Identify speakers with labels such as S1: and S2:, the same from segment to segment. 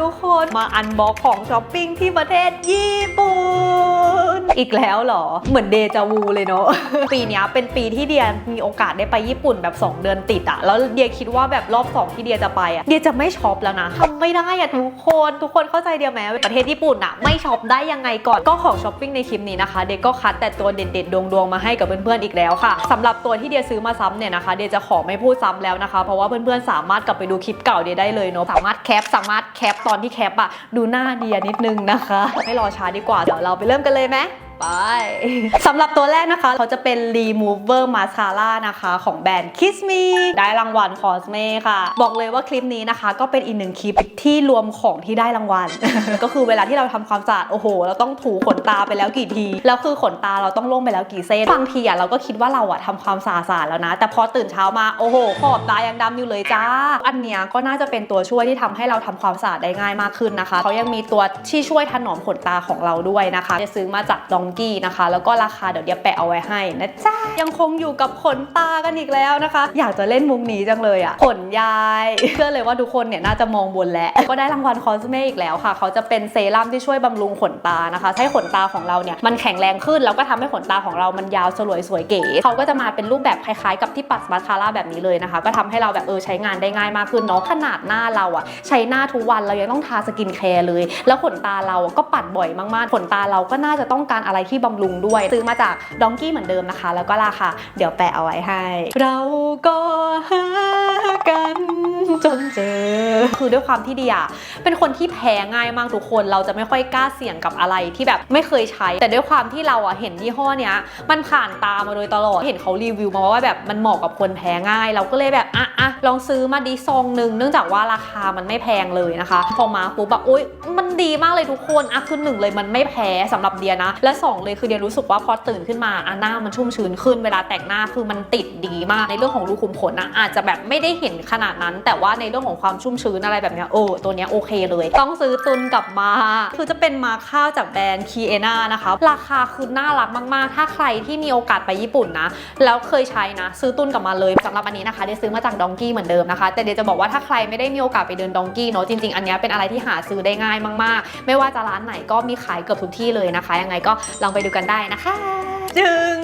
S1: ทุกคนมาอันบ็อกของช้อปปิ้งที่ประเทศญี่ปุ่น อีกแล้วเหรอ เหมือนเดจาวูเลยเนาะ ปีนี้เป็นปีที่เดียมีโอกาสได้ไปญี่ปุ่นแบบ 2 เดือนติดอะแล้วเดียคิดว่าแบบรอบ 2 ที่เดียจะไปอะเดียจะไม่ช็อปแล้วนะทำไม่ได้อะทุกคน ทุกคนเข้าใจเดียไหมประเทศญี่ปุ่นอะไม่ช็อปได้ยังไงก่อนก็ของช้อปปิ้งในคลิปนี้นะคะ เดียก็คัดแต่ตัวเด็ดๆดวงๆมาให้กับเพื่อนๆอีกแล้วค่ะสำหรับตัวที่เดียซื้อมาซ้ำเนี่ยนะคะ เดียจะขอไม่พูดซ้ำแล้วนะคะ เพราะว่าเพื่อนๆสามารถกลับไปดูคลิปเก่าเดียได้เลยเนาะสามารถแคปสามารถแคปตอนที่แคปอะดูหน้าเดียนิดนึงนะคะ ไม่รอช้าดีกว่าเดี๋ยวเราไปเริ่มกันเลยไหม ไป สำหรับตัวแรกนะคะ เขาจะเป็น Remover Mascara นะคะ ของแบรนด์ Kiss Me ได้รางวัล Cosme ค่ะ บอกเลยว่าคลิปนี้นะคะ ก็เป็นอีกหนึ่งคลิปที่รวมของที่ได้รางวัล ก็คือเวลาที่เราทำความสะอาด โอ้โห เราต้องถูขนตาไปแล้วกี่ที แล้วคือขนตาเราต้องลงไปแล้วกี่เส้น บางทีอะเราก็คิดว่าเราอะทำความสะอาดแล้วนะ แต่พอตื่นเช้ามา โอ้โห ขอบตายังดำอยู่เลยจ้า อันเนี้ยก็น่าจะเป็นตัวช่วยที่ทำให้เราทำความสะอาดได้ง่ายมากขึ้นนะคะ เขายังมีตัวที่ช่วยถนอมขนตาของเราด้วยนะคะ จะซื้อมาจากดองกี้นะคะ แล้วก็ราคาเดี๋ยวเดียแปะเอาไว้ให้นะจ๊ะยังคงอยู่กับขนตากันอีกแล้วนะคะ อยากจะเล่นมุกนี้จังเลยอะขนยายเชื่อเลยว่าทุกคนเนี่ยน่าจะมองบนแล้ว ก็ได้รางวัลคอสเมอีกแล้วค่ะ เขาจะเป็นเซรั่มที่ช่วยบำรุงขนตานะคะให้ขนตาของเราเนี่ยมันแข็งแรงขึ้นแล้วก็ทำให้ขนตาของเรามันยาวสลวยสวยเก๋เขาก็จะมาเป็นรูปแบบคล้ายๆ กับที่ปัดมาสคาร่าแบบนี้เลยนะคะ ก็ทำให้เราแบบเออใช้งานได้ง่ายมากขึ้นเนาะขนาดหน้าเราอะใช้หน้าทุกวันเรายังต้องทาสกินแคร์เลย แล้วขนตาเราอะก็ปัดบ่อยมากๆขนตาเราก็น่าจะต้องการอะไรที่บำรุงด้วย ซื้อมาจากดองกี้เหมือนเดิมนะคะ แล้วก็ราคาเดี๋ยวแปะเอาไว้ให้ เราก็หากัน จนเจอ คือด้วยความที่เดียเป็นคนที่แพ้ง่ายมากทุกคน เราจะไม่ค่อยกล้าเสี่ยงกับอะไรที่แบบไม่เคยใช้ แต่ด้วยความที่เราอะเห็นยี่ห้อเนี้ย มันผ่านตามาโดยตลอด เห็นเขารีวิวมาว่าแบบมันเหมาะกับคนแพ้ง่าย เราก็เลยแบบอะอะลองซื้อมาดีซองหนึ่งเนื่องจากว่าราคามันไม่แพงเลยนะคะ พอมาปุ๊บแบบอุ้ยมันดีมากเลยทุกคนอะคือหนึ่งเลยมันไม่แพ้สำหรับเดียนะ และสองเลยคือเดียรู้สึกว่าพอตื่นขึ้นมาอะหน้ามันชุ่มชื้นขึ้นเวลาแต่งหน้าคือมันติดดีมากในเรื่องของรูขุมขนนะอาจจะแบบไม่ได้เห็นขนาดนั้นแต่ว่าในเรื่องของความชุ่มชื้นอะไรแบบเนี้ยโอ้ตัวเนี้ยโอเคเลย ต้องซื้อตุนกลับมา คือจะเป็นมาข้าวจากแบรนด์คีเอนานะคะ ราคาคือน่ารักมาก ๆ ถ้าใครที่มีโอกาสไปญี่ปุ่นนะ แล้วเคยใช้นะ ซื้อตุนกลับมาเลยสำหรับอันนี้นะคะเดี๋ยวซื้อมาจากดองกี้เหมือนเดิมนะคะ แต่เดี๋ยวจะบอกว่าถ้าใครไม่ได้มีโอกาสไปเดินดองกี้เนาะจริง ๆ อันนี้เป็นอะไรที่หาซื้อได้ง่ายมาก ๆ ไม่ว่าจะร้านไหนก็มีขายเกือบทุกที่เลยนะคะ ยังไงก็ลองไปดูกันได้นะคะ จึง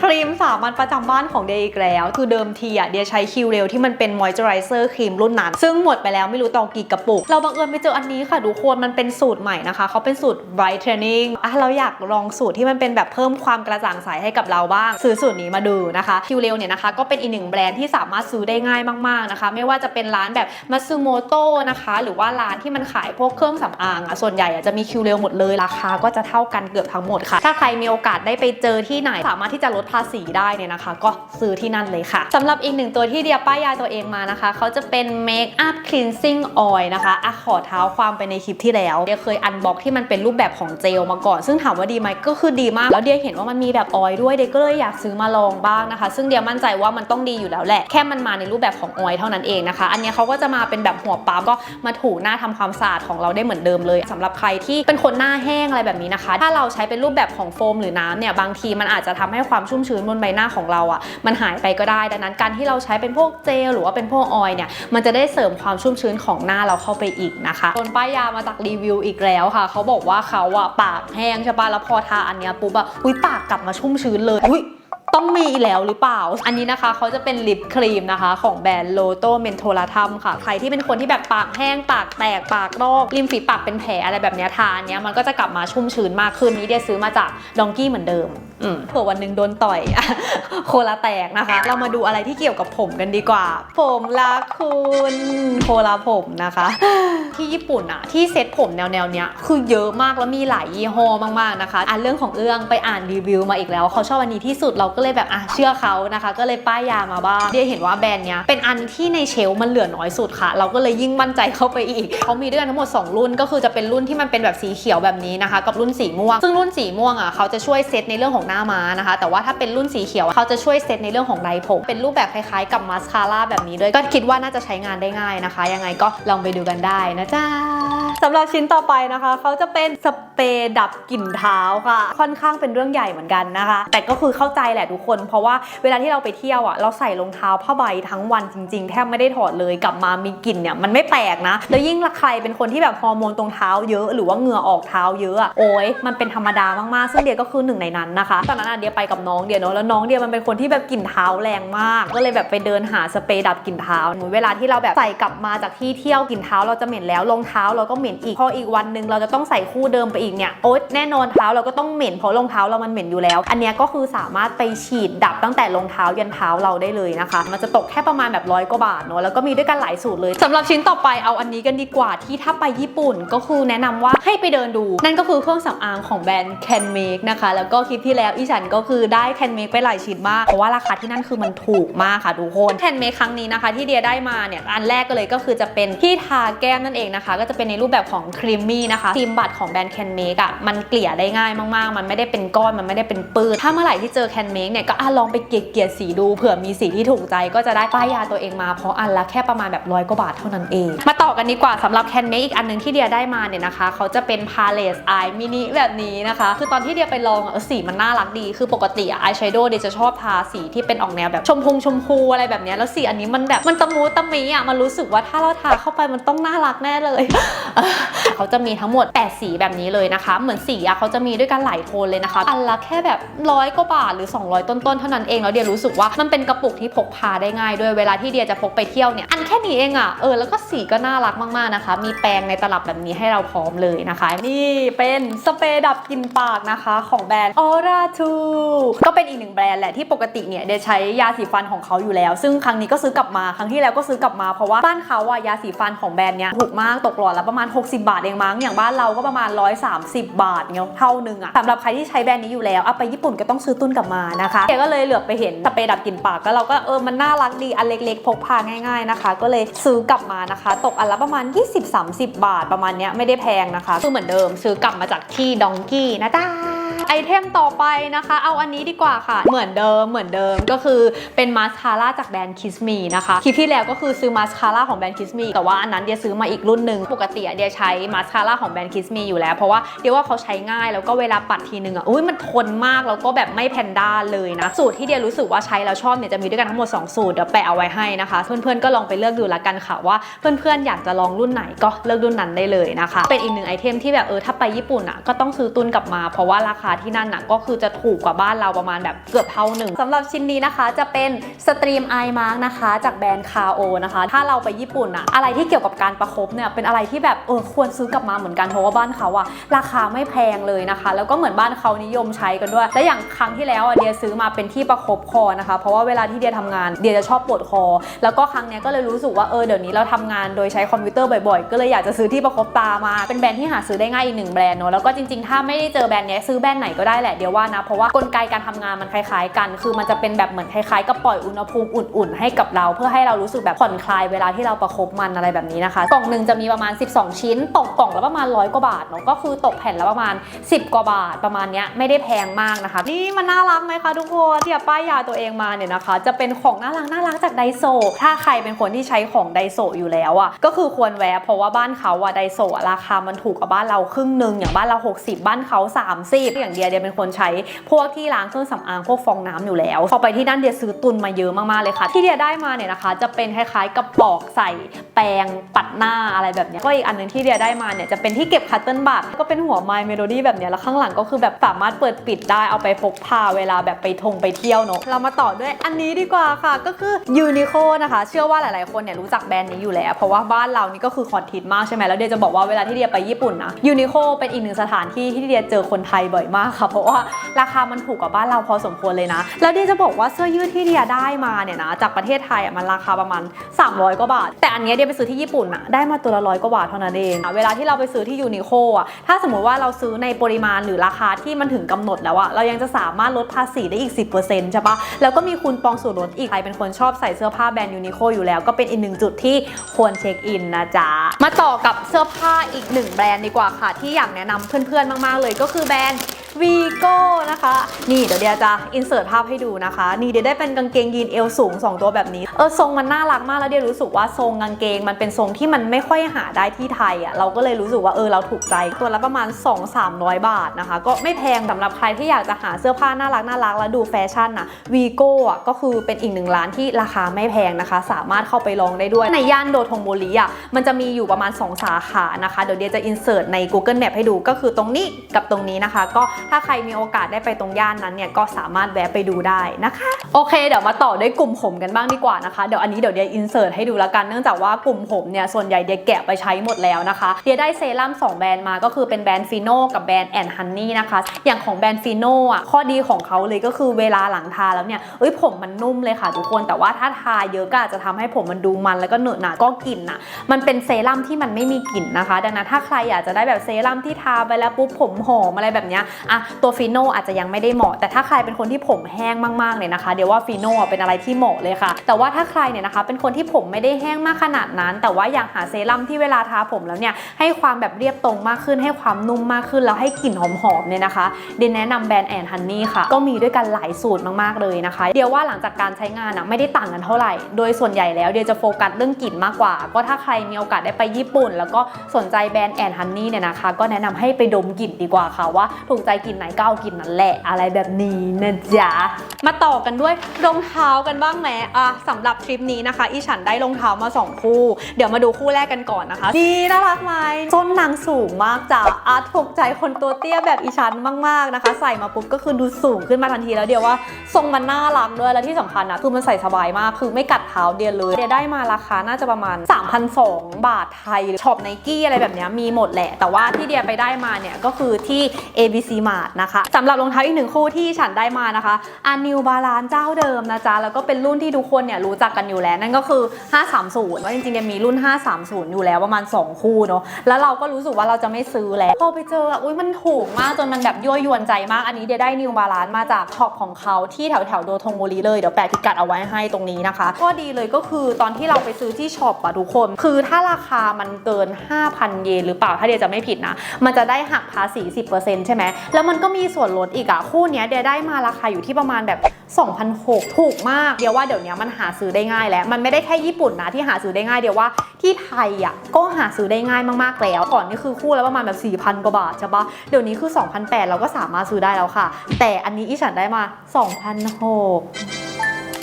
S1: ครีมสามัญประจำบ้านของเดย์อีกแล้ว คือเดิมทีอะเดียใช้คิวเรลที่มันเป็นมอยเจอไรเซอร์ครีมรุ่นนั้น ซึ่งหมดไปแล้วไม่รู้ต่อกี่กระปุก เราบังเอิญไปเจออันนี้ค่ะทุกคนมันเป็นสูตรใหม่นะคะ เขาเป็นสูตร brightening อะเราอยากลองสูตรที่มันเป็นแบบเพิ่มความกระจ่างใสให้กับเราบ้าง ซื้อสูตรนี้มาดูนะคะคิวเรลเนี่ยนะคะก็เป็นอีกหนึ่งแบรนด์ที่สามารถซื้อได้ง่ายมากๆนะคะ ไม่ว่าจะเป็นร้านแบบมัตสึโมโตะนะคะ หรือว่าร้านที่มันขายพวกเครื่องสำอางอะส่วนใหญ่อะจะมีคิวเรลหมดเลยราคาก็จะเท่ากันเกือบทั้งหมดค่ะ ถ้าใครมีโอกาสได้ไปเจอที่ไหนสามารถที่จะลดภาษีได้เนี่ยนะคะ ก็ซื้อที่นั่นเลยค่ะสำหรับอีกหนึ่งตัวที่เดียป้ายยาตัวเองมานะคะ เขาจะเป็น Make Up Cleansing Oil นะคะอะขอเท้าความไปในคลิปที่แล้วเดียเคยอันบ็อกที่มันเป็นรูปแบบของเจลมาก่อน ซึ่งถามว่าดีไหมก็คือดีมาก แล้วเดียเห็นว่ามันมีแบบออยล์ด้วยเดียก็เลยอยากซื้อมาลองบ้างนะคะ ซึ่งเดียมั่นใจว่ามันต้องดีอยู่แล้วแหละแค่มันมาในรูปแบบของออยล์เท่านั้นเองนะคะ อันนี้เขาก็จะมาเป็นแบบหัวปั๊มก็มาถูหน้าทำความสะอาดของเราได้เหมือนเดิมเลยสำหรับใครที่เป็นคนหน้าแห้งอะไรแบบนี้นะคะ ถ้าเราใช้เป็นรูปแบบของโฟมหรือน้ำเนี่ยบางทีมันอาจจะทำให้ความชุ่มชื้นบนใบหน้าของเราอะมันหายไปก็ได้ ดังนั้นการที่เราใช้เป็นพวกเจลหรือว่าเป็นพวกออยเนี่ยมันจะได้เสริมความชุ่มชื้นของหน้าเราเข้าไปอีกนะคะคนป้ายยามาจากรีวิวอีกแล้วค่ะเขาบอกว่าเขาอะปากแห้งใช่ปะแล้วพอทาอันเนี้ยปุ๊บอะอุ้ยปากกลับมาชุ่มชื้นเลยอุ้ยต้องมีแล้วหรือเปล่า อันนี้นะคะเขาจะเป็นลิปครีมนะคะ ของแบรนด์โลโตเมนโทลาทัมค่ะ ใครที่เป็นคนที่แบบปากแห้ง ปากแตก ปากรอกริมฝีปากเป็นแผลอะไรแบบนี้ทานเนี้ยมันก็จะกลับมาชุ่มชื้นมากขึ้นนี้เดียซื้อมาจากดองกี้เหมือนเดิม เผื่อวันหนึ่งโดนต่อยโคลาแตกนะคะ เรามาดูอะไรที่เกี่ยวกับผมกันดีกว่า ผมละคุณโคลาผมนะคะ ที่ญี่ปุ่นอะที่เซ็ตผมแนวแนวเนี้ยคือเยอะมากแล้วมีหลายยี่ห้อมากๆนะคะอะเรื่องของเรื่องไปอ่านรีวิวมาอีกแล้วเขาชอบอันนี้ที่สุดเราก็เลยแบบอะเชื่อเขานะคะ ก็เลยป้ายยามาบ้างเดียเห็นว่าแบรนด์เนี้ยเป็นอันที่ในเชลมันเหลือน้อยสุดค่ะ เราก็เลยยิ่งมั่นใจเข้าไปอีกเขามีด้วยกันทั้งหมด 2 รุ่นก็คือจะเป็นรุ่นที่มันเป็นแบบสีเขียวแบบนี้นะคะ กับรุ่นสีม่วง ซึ่งรุ่นสีม่วงอะเขาจะช่วยเซตในเรื่องของหน้าม้านะคะ แต่ว่าถ้าเป็นรุ่นสีเขียวเขาจะช่วยเซตในเรื่องของไรผม เป็นรูปแบบคล้ายๆ กับมาสคาร่าแบบนี้ด้วยก็คิดว่าน่าจะใช้งานได้ง่ายนะคะ ยังไงก็ลองไปดูกันได้นะจ๊ะ สำหรับชิ้นต่อไปนะคะ เขาจะเป็นสเปรย์ดับกลิ่นเท้าค่ะ ค่อนข้างเป็นเรื่องใหญ่เหมือนกันนะคะ แต่ก็คือเข้าใจแหละทุกคน เพราะว่าเวลาที่เราไปเที่ยวอะเราใส่รองเท้าผ้าใบทั้งวันจริงๆ แทบไม่ได้ถอดเลยกลับมามีกลิ่นเนี่ยมันไม่แปลกนะ แล้วยิ่งใครเป็นคนที่แบบฮอร์โมนตรงเท้าเยอะหรือว่าเหงื่อออกเท้าเยอะอะโอ้ยมันเป็นธรรมดามากๆ ซึ่งเดียก็คือหนึ่งในนั้นนะคะตอนนั้นอะเดียไปกับน้องเดียเนาะแล้วน้องเดียมันเป็นคนที่แบบกลิ่นเท้าแรงมาก ก็เลยแบบไปเดินหาสเปรย์ดับกลิ่นเท้าเหมือนเวลาที่เราแบบใส่กลับมาจากที่เที่ยวกลิ่นเท้าเราจะเหม็นแล้วรองเท้าเราก็เหม็นอีก พออีกวันหนึ่งเราจะต้องใส่คู่เดิมไปอีกเนี่ยโอ๊ยแน่นอนเท้าเราก็ต้องเหม็นเพราะรองเท้าเรามันเหม็นอยู่แล้ว อันนี้ก็คือสามารถไปฉีดดับตั้งแต่รองเท้ายันเท้าเราได้เลยนะคะ มันจะตกแค่ประมาณแบบร้อยกว่าบาทเนาะแล้วก็มีด้วยกันหลายสูตรเลยสำหรับชิ้นต่อไปเอาอันนี้กันดีกว่าที่ถ้าไปญี่ปุ่นก็คือแนะนำว่าให้ไปเดินดู นั่นก็คือเครื่องสำอางของแบรนด์ Can Make นะคะ แล้วก็คลิปที่แล้วอีฉันก็คือได้ Can Make ไปหลายชิ้นมากเพราะว่าราคาที่นั่นคือมันถูกมากค่ะทุกคน Can Make ครั้งนี้นะคะที่เดียได้มาเนี่ยอันแรกก็เลยก็คือจะเป็นที่ทาแก้มนั่นเองนะคะ ก็จะเป็นในรูปแบบของครีมมี่นะคะครีมบัตรของแบรนด์ Can Make อะมันเกลี่ยได้ง่ายมาก ๆ มันไม่ได้เป็นก้อนมันไม่ได้เป็นปื้นถ้าเมื่อไหร่ที่เจอ Can Make เนี่ยก็อะลองไปเกลี่ยสีดูเผื่อมีสีที่ถูกใจก็จะได้ป้ายยาตัวเองมาเพราะอันละแค่ประมาณแบบร้อยกว่าบาทเท่านั้นเอง มาต่อกันดีกว่าสำหรับ Can Make อีกอันหนึงที่เดียได้มาเนี่ยนะคะเขาจะเป็น Palette Eye Mini แบบนี้นะคะ คือตอนที่เดียไปลองอะเออสีมันน่ารักดี คือปกติอายแชโดว์เดียจะชอบทาสีที่เป็นออกแนวแบบชมพูชมพูอะไรแบบนี้แล้วสีอันนี้มันแบบมันตะมูตะมีอะมันรู้สึกว่าถ้าเราทาเข้าไปมันต้องน่ารักแน่เลยเขาจะมีทั้งหมด 8 สีแบบนี้เลยนะคะ เหมือนสีอะเขาจะมีด้วยกันหลายโทนเลยนะคะ อันละแค่แบบร้อยกว่าบาทหรือ 200 ต้นๆ เท่านั้นเองแล้วเดียรู้สึกว่ามันเป็นกระปุกที่พกพาได้ง่ายด้วยเวลาที่เดียจะพกไปเที่ยวเนี่ย อันแค่นี้เองอะเออแล้วก็สีก็น่ารักมากๆนะคะ มีแปรงในตลับแบบนี้ให้เราพร้อมเลยนะคะ นี่เป็นสเปรย์ดับกลิ่นปากนะคะ ของแบรนด์ Aura 2ก็เป็นอีกหนึ่งแบรนด์แหละที่ปกติเนี่ยเดียใช้ยาสีฟันของเขาอยู่แล้ว ซึ่งครั้งนี้ก็ซื้อกลับมาครั้งที่แล้วก็ซื้อกลับมาเพราะว่าบ้านเขาอะยาสีฟันของแบรนด์เนี้ยถูกมากตกหลอดละประมาณ60 บาทเองมั้ง อย่างบ้านเราก็ประมาณ 130 บาทเงี้ยเท่านึงอะสำหรับใครที่ใช้แบรนด์นี้อยู่แล้วเอาไปญี่ปุ่นก็ต้องซื้อตุนกลับมานะคะเก๋ก็เลยเหลือบไปเห็นสเปรย์ดับกลิ่นปากก็เราก็เออมันน่ารักดีอันเล็กๆ พกพาง่าย ๆนะคะ ก็เลยซื้อกลับมานะคะ ตกอันละประมาณ 20-30 บาทประมาณเนี้ยไม่ได้แพงนะคะคือเหมือนเดิมซื้อกลับมาจากที่ดองกี้นะจ๊ะ ไอเทมต่อไปนะคะ เอาอันนี้ดีกว่าค่ะ เหมือนเดิมเหมือนเดิมก็คือเป็นมาสคาร่าจากแบรนด์ Kiss Me นะคะ คลิปที่แล้วก็คือซื้อมาสคาร่าของแบรนด์ Kiss Me แต่ว่าอันนั้นเดียซื้อมาอีกรุ่นหนึ่งปกติเดียใช้มาสคาร่าของแบรนด์ Kiss Me อยู่แล้ว เพราะว่าเดียว่าเขาใช้ง่ายแล้วก็เวลาปัดทีนึงอะอุ้ยมันทนมากแล้วก็แบบไม่แพนด้าเลยนะสูตรที่เดียรู้สึกว่าใช้แล้วชอบเนี่ยจะมีด้วยกันทั้งหมด 2 สูตรเดี๋ยวแปะเอาไว้ให้นะคะ เพื่อนๆก็ลองไปเลือกดูละกันค่ะว่าเพื่อนๆอยากจะลองรุ่นไหนก็เลือกรุ่นนั้นได้เลยนะคะ เป็นอีกหนึ่งไอเทมที่แบบเออถ้าไปญี่ปุ่นอะก็ต้องซื้อตุนกลับมาเพราะว่าราคาที่นั่นอะก็คือจะถูกกว่าบ้านเราประมาณแบบเกือบเท่าหนึ่งสำหรับชิ้นนี้นะคะจะเป็นสตรีมไอมาร์กนะคะ จากแบรนด์คาโอนะคะ ถ้าเราไปญี่ปุ่นอะอะไรที่เกี่ยวกับการประคบเนี่ยเป็นอะไรที่แบบเออควรซื้อกลับมาเหมือนกันเพราะว่าบ้านเขาอะราคาไม่แพงเลยนะคะ แล้วก็เหมือนบ้านเขานิยมใช้กันด้วย และอย่างครั้งที่แล้วอะเดียซื้อมาเป็นที่ประคบคอนะคะ เพราะว่าเวลาที่เดียทำงานเดียจะชอบปวดคอ แล้วก็ครั้งเนี้ยก็เลยรู้สึกว่าเออเดี๋ยวนี้เราทำงานโดยใช้คอมพิวเตอร์บ่อยๆ ก็เลยอยากจะซื้อที่ประคบตามา เป็นแบรนด์ที่หาซื้อได้ง่ายอีกหนึ่งแบรนด์เนอะแล้วก็จริงๆถ้าไม่ได้เจอแบรนด์นี้ซื้อแบรนด์ไหนก็ได้แหละเดี๋ยวว่านะเพราะว่ากลไกการทำงานมันคล้ายๆ กัน คือมันจะเป็นแบบเหมือนคล้ายๆกับปล่อยอุณหภูมิอุ่นๆให้กับเรา เพื่อให้เรารู้สึกแบบผ่อนคลายเวลาที่เราประคบมันอะไรแบบนี้นะคะ กล่องหนึ่งจะมีประมาณ 12 ชิ้น ตกกล่องละประมาณร้อยกว่าบาทเนาะก็คือตกแผ่นละประมาณ 10 กว่าบาทประมาณเนี้ยไม่ได้แพงมากนะคะ นี่มันน่ารักไหมคะทุกคนที่ป้ายยาตัวเองมาเนี่ยนะคะ จะเป็นของน่ารักน่ารักจากไดโซถ้าใครเป็นคนที่ใช้ของไดโซอยู่แล้วอะก็คือควรแวะเพราะว่าบ้านเขาอะไดโซราคามันถูกกว่าบ้านเราครึ่งหนึ่งอย่างบ้านเรา 60 บ้านเขา 30อย่างเดียเดียเป็นคนใช้พวกที่ล้างเครื่องสำอางพวกฟองน้ำอยู่แล้วพอไปที่นั่นเดียซื้อตุนมาเยอะมากๆเลยค่ะ ที่เดียได้มาเนี่ยนะคะ จะเป็นคล้ายๆกระบอกใส่แปรงปัดหน้าอะไรแบบนี้ก็อีกอันหนึงที่เดียได้มาเนี่ยจะเป็นที่เก็บคัตเติ้ลบัตก็เป็นหัวไมเมโลดี้แบบนี้แล้วข้างหลังก็คือแบบสามารถเปิดปิดได้เอาไปพกพาเวลาแบบไปทงไปเที่ยวเนอะเรามาต่อด้วยอันนี้ดีกว่าค่ะก็คือยูนิโคนะคะ เชื่อว่าหลายๆคนเนี่ยรู้จักแบรนด์นี้อยู่แล้ว เพราะว่าบ้านเรานี่ก็คือคอนทิตมากใช่ไหมแล้วเดียจะบอกว่าเวลาที่เดียไปญี่ปุ่นนะยูนิโคเป็นอีกหนึ่งสถานที่ที่เดียเจอคนไทยบ่อยมากค่ะเพราะว่าราคามันถูกกว่าบ้านเราพอสมควรเลยนะ แล้วเดียจะบอกว่าเสื้อยืดที่เดียได้มาเนี่ยนะจากประเทศไทยอะมันราคาประมาณ 300 กว่าบาท แต่อันเนี้ยเดียไปซื้อที่ญี่ปุ่นอะได้มาตัวละร้อยกว่าบาทเท่านั้นเองเวลาที่เราไปซื้อที่ยูนิโคอะถ้าสมมติว่าเราซื้อในปริมาณหรือราคาที่มันถึงกำหนดแล้วอะเรายังจะสามารถลดภาษีได้อีก 10%ใช่ปะแล้วก็มีคูณปองส่วนลดอีกใครเป็นคนชอบใส่เสื้อผ้าแบรนด์ยูนิโคอยู่แล้วก็เป็นอีกหนึ่งจุดที่ควรเช็คอินนะจ๊ะมาต่อกับเสื้อผ้าอีกหนึ่งแบรนด์ดีกว่าค่ะที่อยากแนะนำเพื่อนๆมากๆเลยก็คือแบรนด์วีโก้นะคะ นี่เดี๋ยวเดียจะอินเสิร์ตภาพให้ดูนะคะ นี่เดียได้เป็นกางเกงยีนเอวสูง 2 ตัวแบบนี้ เออทรงมันน่ารักมากแล้วเดียรู้สึกว่าทรงกางเกงมันเป็นทรงที่มันไม่ค่อยหาได้ที่ไทยอะเราก็เลยรู้สึกว่าเออเราถูกใจตัวละประมาณ 2-300 บาทนะคะ ก็ไม่แพงสำหรับใครที่อยากจะหาเสื้อผ้าน่ารักน่ารักแล้วดูแฟชั่นอะวีโก้อะก็คือเป็นอีกหนึ่งร้านที่ราคาไม่แพงนะคะ สามารถเข้าไปลองได้ด้วยในย่านโดทงโมริอะมันจะมีอยู่ประมาณ 2 สาขานะคะเดี๋ยวเดียจะอินเสิร์ตใน Google Map ให้ดูก็คือตรงนี้กับตรงนี้นะคะ ก็ถ้าใครมีโอกาสได้ไปตรงย่านนั้นเนี่ยก็สามารถแวะไปดูได้นะคะ โอเค เดี๋ยวมาต่อด้วยกลุ่มผมกันบ้างดีกว่านะคะ เดี๋ยวอันนี้เดี๋ยวเดียอินเสิร์ตให้ดูล้วกัน เนื่องจากว่ากลุ่มผมเนี่ยส่วนใหญ่เดียแกะไปใช้หมดแล้วนะคะเดียได้เซรั่ม2แบรนด์มาก็คือเป็นแบรนด์ฟิโน่กับแบรนด์แอนฮันนี่นะคะ อย่างของแบรนด์ฟิโนอะข้อดีของเขาเลยก็คือเวลาหลังทาแล้วเนี่ยเอ้ยผมมันนุ่มเลยค่ะทุกคน แต่ว่าถ้าทาเยอะก็อาจจะทำให้ผมมันดูมันแล้วก็เหนอะหนะก็กลิ่นน่ะมันเป็นเซรั่มที่มันไม่มีกลิ่นนะคะ ดังนั้นถ้าใครอยากจะได้แบบเซรั่มที่ทาไปแล้วปุ๊บผมหอมอะไรแบบเนี้ยอะตัวฟิโนอาจจะยังไม่ได้เหมาะ แต่ถ้าใครเป็นคนที่ผมแห้งมากๆเลยนะคะ เดี๋ยวว่าฟิโนเป็นอะไรที่เหมาะเลยค่ะ แต่ว่าถ้าใครเนี่ยนะคะ เป็นคนที่ผมไม่ได้แห้งมากขนาดนั้น แต่ว่าอยากหาเซรั่มที่เวลาทาผมแล้วเนี่ยให้ความแบบเรียบตรงมากขึ้น ให้ความนุ่มมากขึ้นแล้วให้กลิ่นหอมๆเนี่ยนะคะเดนแนะนำแบรนด์แอนฮันนี่ค่ะก็มีด้วยกันหลายสูตรมากๆเลยนะคะ เดียวว่าหลังจากการใช้งานอะไม่ได้ต่างกันเท่าไหร่ โดยส่วนใหญ่แล้วเดียวจะโฟกัสเรื่องกลิ่นมากกว่า ก็ถ้าใครมีโอกาสได้ไปญี่ปุ่น แล้วก็สนใจแบรนด์แอนฮันนี่เนี่ยนะคะ ก็แนะนำให้ไปดมกลิ่นดีกว่าค่ะว่าถูกใจกลิ่นไหนก็เอากลิ่นนั้นแหละอะไรแบบนี้นะจ๊ะมาต่อกันด้วยรองเท้ากันบ้างไหมอะสำหรับทริปนี้นะคะ อีฉันได้รองเท้ามาสองคู่ เดี๋ยวมาดูคู่แรกกันก่อนนะคะดีน่ารักไหมส้นนางสูงมากจ้ะอาร์ตถูกใจคนตัวเตี้ยแบบอีฉันมากๆนะคะ ใส่มาปุ๊บก็คือดูสูงขึ้นมาทันทีแล้วเดียวว่าทรงมันน่ารักด้วยและที่สำคัญนะคือมันใส่สบายมากคือไม่กัดเท้าเดียเลยเดียได้มาราคาน่าจะประมาณ 3,200 บาทไทยช็อปไนกี้อะไรแบบเนี้ยมีหมดแหละ แต่ว่าที่เดียไปได้มาเนี่ยก็คือที่ ABC Mart นะคะสำหรับรองเท้าอีกหนึ่งคู่ที่ฉันได้มานะคะอันนิวบาลานเจ้าเดิมนะจ๊ะแล้วก็เป็นรุ่นที่ทุกคนเนี่ยรู้จักกันอยู่แล้วนั่นก็คือ 530ว่าจริงๆเนี่ยมีรุ่น 530 อยู่แล้วประมาณ 2 คู่เนาะแล้วเราก็รู้สึกว่าเราจะไม่ซื้อแล้วพอไปเจออุ้ยมันถูกมากจนมันแบบยั่วยวนใจมากอันนี้เดียได้นิวบาลานมาจากช็อปของเขาที่แถวแถวโดทงโมรีเลยเดี๋ยวแปะพิกัดเอาไว้ให้ตรงนี้นะคะก็ดีเลยก็คือตอนที่เราไปซื้อที่ช็อปอะทุกคน คือถ้าราคามันเกิน 5,000 เยนหรือเปล่าถ้าเดียจะไม่ผิดนะ มันจะได้หักภาษี 10%ใช่ไหมแล้วมันก็มีส่วนลดอีกอะคู่เนี้ยเดียได้มาราคาอยู่ที่ประมาณแบบ2,006ถูกมากเดียวว่าเดี๋ยวนี้มันหาซื้อได้ง่ายแล้ว มันไม่ได้แค่ญี่ปุ่นนะที่หาซื้อได้ง่ายเดียวว่าที่ไทยอะก็หาซื้อได้ง่ายมากๆแล้ว ก่อนนี่คือคู่แล้วประมาณแบบ4,000กว่าบาทใช่ปะเดี๋ยวนี้คือ2,008เราก็สามารถซื้อได้แล้วค่ะ แต่อันนี้อีฉันได้มา2,006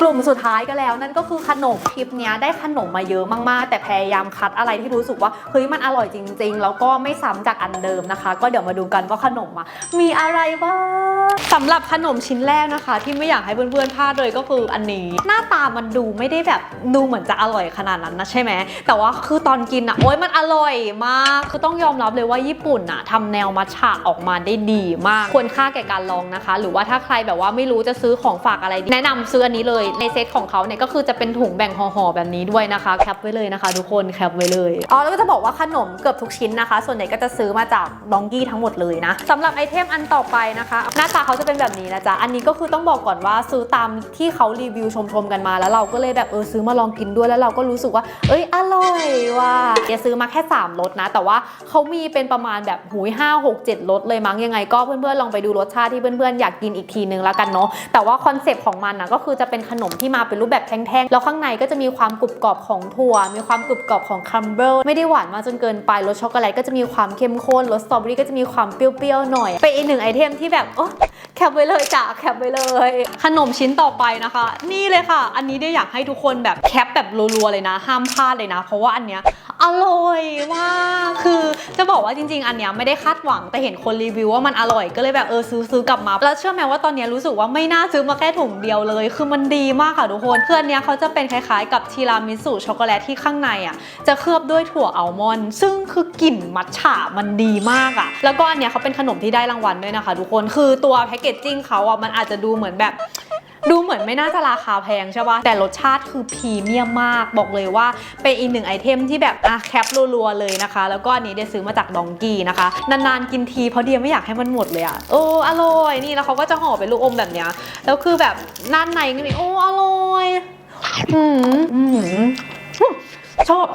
S1: กลุ่มสุดท้ายก็แล้ว นั่นก็คือขนมคลิปนี้ได้ขนมมาเยอะมากๆ แต่พยายามคัดอะไรที่รู้สึกว่าเฮ้ยมันอร่อยจริง ๆ แล้วก็ไม่ซ้ำจากอันเดิมนะคะ ก็เดี๋ยวมาดูกันว่าขนมมีอะไรบ้าง สำหรับขนมชิ้นแรกนะคะ ที่ไม่อยากให้เพื่อนๆพลาดเลยก็คืออันนี้ หน้าตามันดูไม่ได้แบบดูเหมือนจะอร่อยขนาดนั้นนะใช่ไหมแต่ว่าคือตอนกินอะโอ๊ยมันอร่อยมากคือต้องยอมรับเลยว่าญี่ปุ่นอะทำแนวมัทฉะออกมาได้ดีมากควรค่าแก่การลองนะคะ หรือว่าถ้าใครแบบว่าไม่รู้จะซื้อของฝากอะไรดีแนะนำซื้ออันนี้เลยในเซตของเขาเนี่ยก็คือจะเป็นถุงแบ่งห่อๆแบบนี้ด้วยนะคะแคปไว้เลยนะคะ ทุกคนแคปไว้เลยอ๋อแล้วก็จะบอกว่าขนมเกือบทุกชิ้นนะคะ ส่วนใหญ่ก็จะซื้อมาจากดองกี้ทั้งหมดเลยนะสำหรับไอเทมอันต่อไปนะคะหน้าตาเขาจะเป็นแบบนี้นะจ๊ะ อันนี้ก็คือต้องบอกก่อนว่าซื้อตามที่เขารีวิวชมๆกันมา แล้วเราก็เลยแบบเออซื้อมาลองกินด้วยแล้วเราก็รู้สึกว่า เอ้ยอร่อยว่ะเดี๋ยวซื้อมาแค่ 3รสนะ แต่ว่าเขามีเป็นประมาณแบบหูยห้าหกเจ็ดรสเลยมั้งยังไงก็เพื่อนๆลองไปดูรสชาติที่เพื่อนๆอยากกินอีกทีนึงแล้วกันเนาะแต่ว่าคอนเซปต์ของมันนะก็คือจะเป็นขนมที่มาเป็นรูปแบบแท่งๆแล้วข้างในก็จะมีความกรุบกรอบของถั่ว มีความกรุบกรอบของคัมเบิลไม่ได้หวานมากจนเกินไปรสช็อกโกแลตก็จะมีความเข้มข้นรสสตรอเบอรี่ก็จะมีความเปรี้ยวๆหน่อยเป็นอีกหนึ่งไอเทมที่แบบโอ้แคปไว้เลยจ้ะแคปไว้เลย ขนมชิ้นต่อไปนะคะ นี่เลยค่ะ อันนี้ได้อยากให้ทุกคนแบบแคปแบบรัวๆเลยนะ ห้ามพลาดเลยนะ เพราะว่าอันเนี้ย อร่อยมากคือจะบอกว่าจริง ๆ อันเนี้ยไม่ได้คาดหวังแต่เห็นคนรีวิวว่ามันอร่อยก็เลยแบบเออซื้อซื้อกลับมา แล้วเชื่อไหมว่าตอนเนี้ยรู้สึกว่าไม่น่าซื้อมาแค่ถุงเดียวเลย คือมันดีมากค่ะทุกคนคืออันเนี้ยเขาจะเป็นคล้ายๆ กับทีรามิสุช็อกโกแลตที่ข้างในอะจะเคลือบด้วยถั่วอัลมอนด์ซึ่งคือกลิ่นมัทฉะมันดีมากอะ แล้วก็อันเนี้ยเขาเป็นขนมที่ได้รางวัลด้วยนะคะ ทุกคนคือตัวแพคเกจจิ้งเขาอะมันอาจจะดูเหมือนแบบ ดูเหมือนไม่น่าจะราคาแพงใช่ปะแต่รสชาติคือพรีเมียมมากบอกเลยว่าเป็นอีกหนึ่งไอเทมที่แบบอะแคปรัวๆเลยนะคะ แล้วก็อันนี้เดียซื้อมาจากดองกี้นะคะ นานๆกินทีเพราะเดียไม่อยากให้มันหมดเลยอะโอ้อร่อยนี่แล้วเขาก็จะห่อเป็นลูกอมแบบเนี้ยแล้วคือแบบด้านในก็นี่โอ้อร่อยอืมอืมชอบ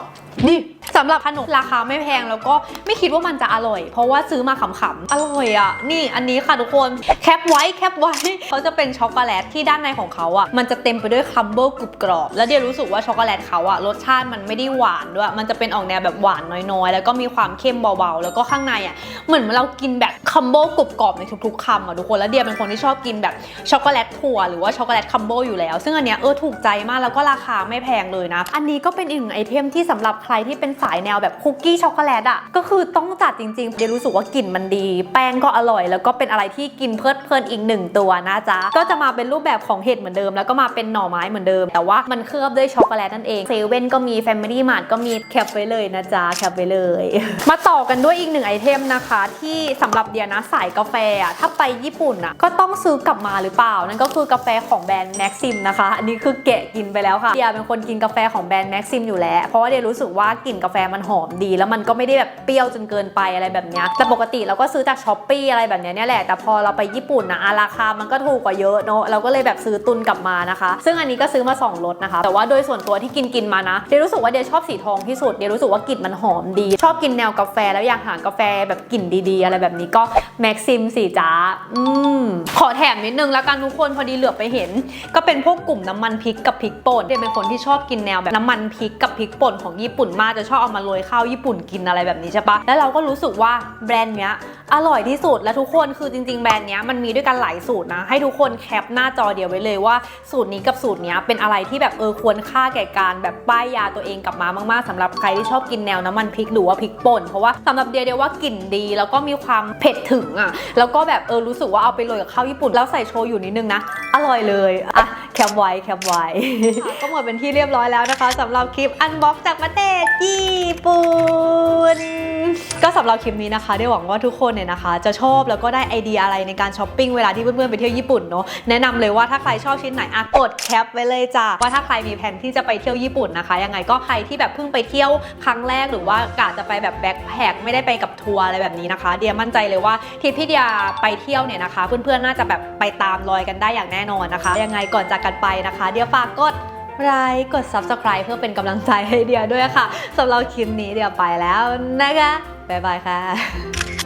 S1: ดีสำหรับขนมราคาไม่แพงแล้วก็ไม่คิดว่ามันจะอร่อย เพราะว่าซื้อมาขำๆอร่อยอะ นี่อันนี้ค่ะทุกคนแคปไว้แคปไว้เขาจะเป็นช็อกโกแลตที่ด้านในของเขาอะมันจะเต็มไปด้วยคัมเบิลกรุบกรอบ แล้วเดียรู้สึกว่าช็อกโกแลตเขาอะรสชาติมันไม่ได้หวานด้วย มันจะเป็นออกแนวแบบหวานน้อยๆ แล้วก็มีความเข้มเบาๆ แล้วก็ข้างในอะเหมือนเรากินแบบคัมเบิลกรุบกรอบในทุกๆคำอะทุกคนแล้วเดียเป็นคนที่ชอบกินแบบช็อกโกแลตถั่วหรือว่าช็อกโกแลตคัมเบิลอยู่แล้ว ซึ่งอันเนี้ยเออถูกใจมากแล้วก็ราคาไม่แพงเลยนะ อันนี้ก็เป็นอีกหนึ่งไอเทมที่สำหรับใครที่เป็นสายแนวแบบคุกกี้ช็อกโกแลตอะก็คือต้องจัดจริงๆเดียรู้สึกว่ากลิ่นมันดี แป้งก็อร่อย แล้วก็เป็นอะไรที่กินเพลิดเพลินอีกหนึ่งตัวนะจ๊ะก็จะมาเป็นรูปแบบของเห็ดเหมือนเดิม แล้วก็มาเป็นหน่อไม้เหมือนเดิม แต่ว่ามันเคลือบด้วยช็อกโกแลตนั่นเองเซเว่นก็มีแฟมิลี่มาร์ทก็มีแคปไว้เลยนะจ๊ะแคปไว้เลย มาต่อกันด้วยอีกหนึ่งไอเทมนะคะ ที่สำหรับเดียนะสายกาแฟอะถ้าไปญี่ปุ่นอะก็ต้องซื้อกลับมาหรือเปล่า นั่นก็คือกาแฟของแบรนด์แม็กซิมนะคะอันนี้คือแกะกินไปแล้วค่ะเดียเป็นคนกินกาแฟของแบรนด์แม็กซิมอยู่แล้ว เพราะว่าเดียรู้สึกว่ากลิ่นกาแฟมันหอมดี แล้วมันก็ไม่ได้แบบเปรี้ยวจนเกินไปอะไรแบบนี้แต่ปกติเราก็ซื้อจากช้อปปี้อะไรแบบนี้เนี่ยแหละแต่พอเราไปญี่ปุ่นนะราคามันก็ถูกกว่าเยอะเนอะเราก็เลยแบบซื้อตุนกลับมานะคะ ซึ่งอันนี้ก็ซื้อมาสองรสนะคะ แต่ว่าโดยส่วนตัวที่กินกินมานะเดียรู้สึกว่าเดียชอบสีทองที่สุดเดียรู้สึกว่ากลิ่นมันหอมดี ชอบกินแนวกาแฟแล้วอยากหากาแฟแบบกลิ่นดีๆ อะไรแบบนี้ก็แม็กซิมสีจ้าอืมขอแถมนิดนึงแล้วกันทุกคนพอดีเหลือบไปเห็น ก็เป็นพวกกลุ่มน้ำมันพริกกับพริกป่นเดียเป็นคนที่ชอบกินแนวแบบน้ำมันพริกกับพริกป่นของญี่ปุ่นมากจะชอบเอามาโรยข้าวญี่ปุ่นกินอะไรแบบนี้ใช่ปะแล้วเราก็รู้สึกว่าแบรนด์เนี้ยอร่อยที่สุดและทุกคนคือจริงๆแบรนด์เนี้ยมันมีด้วยกันหลายสูตรนะ ให้ทุกคนแคปหน้าจอเดียวไว้เลยว่าสูตรนี้กับสูตรเนี้ยเป็นอะไรที่แบบเออควรค่าแก่การแบบป้ายยาตัวเองกลับมามากๆสำหรับใครที่ชอบกินแนวน้ำมันพริกหรือว่าพริกป่นเพราะว่าสำหรับเดียเดียว่ากลิ่นดีแล้วก็มีความเผ็ดถึงอะแล้วก็แบบเออรู้สึกว่าเอาไปโรยกับข้าวญี่ปุ่นแล้วใส่โชยุนิดนึงนะอร่อยเลยอะแคปไว้แคปไว้ ก็หมดเป็นที่เรียบร้อยแล้วนะคะสำหรับคลิปอันบ็อกจากประเทศญี่ปุ่น ก็สำหรับคลิปนี้นะคะได้หวังว่าทุกคนเนี่ยนะคะ จะชอบแล้วก็ได้ไอเดียอะไรในการช้อปปิ้งเวลาที่เพื่อนๆไปเที่ยวญี่ปุ่นเนาะแนะนำเลยว่าถ้าใครชอบชิ้นไหนอะกดแคปไว้เลยจ้ะว่าถ้าใครมีแผนที่จะไปเที่ยวญี่ปุ่นนะคะ ยังไงก็ใครที่แบบเพิ่งไปเที่ยวครั้งแรกหรือว่ากะจะไปแบบแบ็คแพคไม่ได้ไปกับทัวร์อะไรแบบนี้นะคะ เดียมั่นใจเลยว่าทริปที่เดียไปเที่ยวเนี่ยนะคะ เพื่อนๆน่าจะแบบไปตามรอยกันได้อย่างแน่นอนนะคะ ยังไงก่อนจากกันไปนะคะ เดี๋ยวฝากกดไลค์กด subscribe เพื่อเป็นกำลังใจให้เดียด้วยค่ะสำหรับคลิปนี้เดียไปแล้วนะคะ บ๊ายบายค่ะ